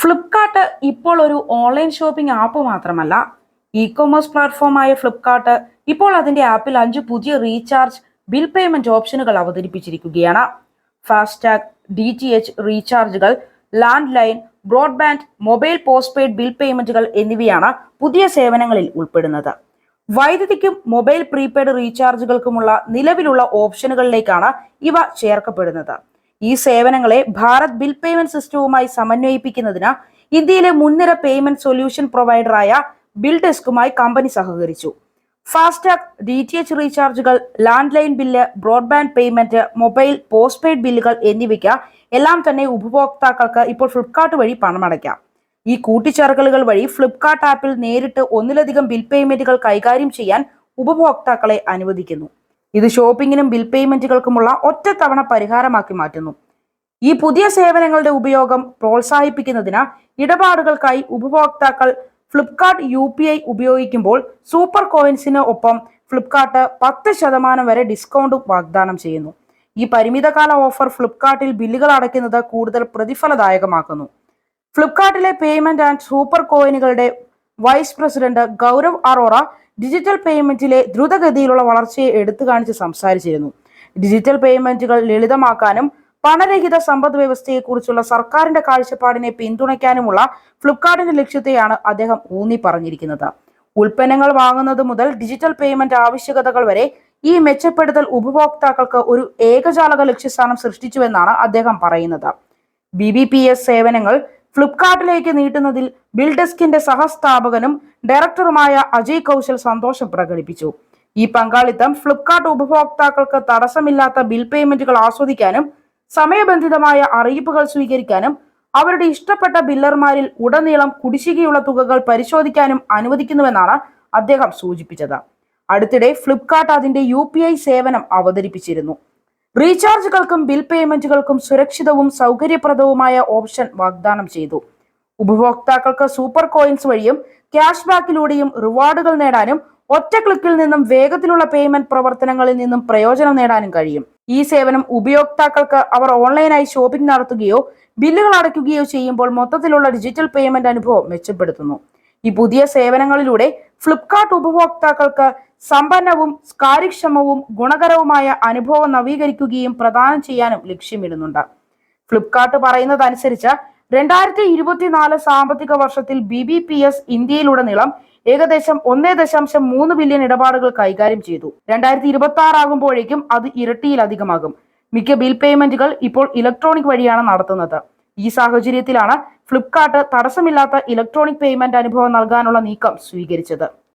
ഫ്ലിപ്കാർട്ട് ഇപ്പോൾ ഒരു online shopping app മാത്രമല്ല ഇ കൊമേഴ്സ് പ്ലാറ്റ്ഫോമായ ഫ്ലിപ്കാർട്ട് ഇപ്പോൾ അതിന്റെ ആപ്പിൽ അഞ്ച് പുതിയ റീചാർജ് ബിൽ പേയ്മെന്റ് ഓപ്ഷനുകൾ അവതരിപ്പിച്ചിരിക്കുകയാണ്. FASTag D T H റീചാർജുകൾ landline broadband mobile postpaid bill പേയ്മെന്റുകൾ എന്നിവയാണ് പുതിയ സേവനങ്ങളിൽ ഉൾപ്പെടുന്നത്. വൈദ്യുതിക്കും മൊബൈൽ പ്രീപെയ്ഡ് റീചാർജുകൾക്കുമുള്ള നിലവിലുള്ള ഓപ്ഷനുകളിലേക്കാണ് ഇവ ചേർക്കപ്പെടുന്നത്. ഈ സേവനങ്ങളെ ഭാരത് ബിൽ പേയ്മെന്റ് സിസ്റ്റവുമായി സമന്വയിപ്പിക്കുന്നതിന് ഇന്ത്യയിലെ മുൻനിര പേയ്മെന്റ് സൊല്യൂഷൻ പ്രൊവൈഡറായ ബിൽ ഡെസ്കുമായി കമ്പനി സഹകരിച്ചു. FASTag D T H റീചാർജുകൾ landline bill broadband payment mobile postpaid ബില്ലുകൾ എന്നിവയ്ക്ക് എല്ലാം തന്നെ ഉപഭോക്താക്കൾക്ക് ഇപ്പോൾ ഫ്ലിപ്കാർട്ട് വഴി പണമടയ്ക്കാം. ഈ കൂട്ടിച്ചേർക്കലുകൾ വഴി ഫ്ലിപ്കാർട്ട് ആപ്പിൽ നേരിട്ട് ഒന്നിലധികം ബിൽ പേയ്മെന്റുകൾ കൈകാര്യം ചെയ്യാൻ ഉപഭോക്താക്കളെ അനുവദിക്കുന്നു. ഇത് ഷോപ്പിങ്ങിനും ബിൽ പേയ്മെന്റുകൾക്കുമുള്ള ഒറ്റത്തവണ പരിഹാരമാക്കി മാറ്റുന്നു. ഈ പുതിയ സേവനങ്ങളുടെ ഉപയോഗം പ്രോത്സാഹിപ്പിക്കുന്നതിന് ഇടപാടുകൾക്കായി ഉപഭോക്താക്കൾ ഫ്ലിപ്കാർട്ട് യു പി ഐ ഉപയോഗിക്കുമ്പോൾ സൂപ്പർ കോയിൻസിന് ഒപ്പം ഫ്ലിപ്കാർട്ട് പത്ത് ശതമാനം വരെ ഡിസ്കൗണ്ട് വാഗ്ദാനം ചെയ്യുന്നു. ഈ പരിമിതകാല ഓഫർ ഫ്ലിപ്കാർട്ടിൽ ബില്ലുകൾ അടയ്ക്കുന്നത് കൂടുതൽ പ്രതിഫലദായകമാക്കുന്നു. ഫ്ലിപ്കാർട്ടിലെ payment and super കോയിനുകളുടെ vice president Gaurav Arora digital പേയ്മെന്റിലെ ദ്രുതഗതിയിലുള്ള വളർച്ചയെ എടുത്തു കാണിച്ച് സംസാരിച്ചിരുന്നു. ഡിജിറ്റൽ പേയ്മെന്റുകൾ ലളിതമാക്കാനും പണരഹിത സമ്പദ് വ്യവസ്ഥയെക്കുറിച്ചുള്ള സർക്കാരിന്റെ കാഴ്ചപ്പാടിനെ പിന്തുണയ്ക്കാനുമുള്ള ഫ്ലിപ്കാർട്ടിന്റെ ലക്ഷ്യത്തെയാണ് അദ്ദേഹം ഊന്നി പറഞ്ഞിരിക്കുന്നത്. ഉൽപ്പന്നങ്ങൾ വാങ്ങുന്നത് മുതൽ ഡിജിറ്റൽ പേയ്മെന്റ് ആവശ്യകതകൾ വരെ ഈ മെച്ചപ്പെടുത്തൽ ഉപഭോക്താക്കൾക്ക് ഒരു ഏകജാലക ലക്ഷ്യസ്ഥാനം സൃഷ്ടിച്ചുവെന്നാണ് അദ്ദേഹം പറയുന്നത്. ബി ബി പി എസ് സേവനങ്ങൾ ഫ്ലിപ്കാർട്ടിലേക്ക് നീട്ടുന്നതിൽ ബിൽഡെസ്കിന്റെ സഹസ്ഥാപകനും ഡയറക്ടറുമായ അജയ് കൗശൽ സന്തോഷം പ്രകടിപ്പിച്ചു. ഈ പങ്കാളിത്തം ഫ്ലിപ്കാർട്ട് ഉപഭോക്താക്കൾക്ക് തടസ്സമില്ലാത്ത ബിൽ പേയ്മെന്റുകൾ ആസ്വദിക്കാനും സമയബന്ധിതമായ അറിയിപ്പുകൾ സ്വീകരിക്കാനും അവരുടെ ഇഷ്ടപ്പെട്ട ബില്ലർമാരിൽ ഉടനീളം കുടിശ്ശികയുള്ള തുകകൾ പരിശോധിക്കാനും അനുവദിക്കുന്നുവെന്നാണ് അദ്ദേഹം സൂചിപ്പിച്ചത്. അടുത്തിടെ ഫ്ലിപ്കാർട്ട് അതിന്റെ യു സേവനം അവതരിപ്പിച്ചിരുന്നു. റീചാർജുകൾക്കും ബിൽ പേയ്മെന്റുകൾക്കും സുരക്ഷിതവും സൗകര്യപ്രദവുമായ ഓപ്ഷൻ വാഗ്ദാനം ചെയ്തു. ഉപഭോക്താക്കൾക്ക് സൂപ്പർ കോയിൻസ് വഴിയും ക്യാഷ് ബാക്കിലൂടെയും റിവാർഡുകൾ നേടാനും ഒറ്റ ക്ലിക്കിൽ നിന്നും വേഗത്തിലുള്ള പേയ്മെന്റ് പ്രവർത്തനങ്ങളിൽ നിന്നും പ്രയോജനം നേടാനും കഴിയും. ഈ സേവനം ഉപയോക്താക്കൾക്ക് അവർ ഓൺലൈനായി ഷോപ്പിംഗ് നടത്തുകയോ ബില്ലുകൾ അടയ്ക്കുകയോ ചെയ്യുമ്പോൾ മൊത്തത്തിലുള്ള ഡിജിറ്റൽ പേയ്മെന്റ് അനുഭവം മെച്ചപ്പെടുത്തുന്നു. ഈ പുതിയ സേവനങ്ങളിലൂടെ ഫ്ലിപ്കാർട്ട് ഉപഭോക്താക്കൾക്ക് സമ്പന്നവും കാര്യക്ഷമവും ഗുണകരവുമായ അനുഭവം നവീകരിക്കുകയും പ്രദാനം ചെയ്യാനും ലക്ഷ്യമിടുന്നുണ്ട്. ഫ്ലിപ്കാർട്ട് പറയുന്നതനുസരിച്ച് രണ്ടായിരത്തി ഇരുപത്തിനാല് സാമ്പത്തിക വർഷത്തിൽ ബി ബി പി എസ് ഇന്ത്യയിലുടനീളം ഏകദേശം ഒന്നേ ദശാംശം മൂന്ന് ബില്യൺ ഇടപാടുകൾ കൈകാര്യം ചെയ്തു. രണ്ടായിരത്തി ഇരുപത്തി ആറ് ആകുമ്പോഴേക്കും അത് ഇരട്ടിയിലധികമാകും. മിക്ക ബിൽ പേയ്മെന്റുകൾ ഇപ്പോൾ ഇലക്ട്രോണിക് വഴിയാണ് നടത്തുന്നത്. ഈ സാഹചര്യത്തിലാണ് ഫ്ലിപ്കാർട്ട് തടസ്സമില്ലാത്ത ഇലക്ട്രോണിക് പേയ്മെന്റ് അനുഭവം നൽകാനുള്ള നീക്കം സ്വീകരിച്ചത്.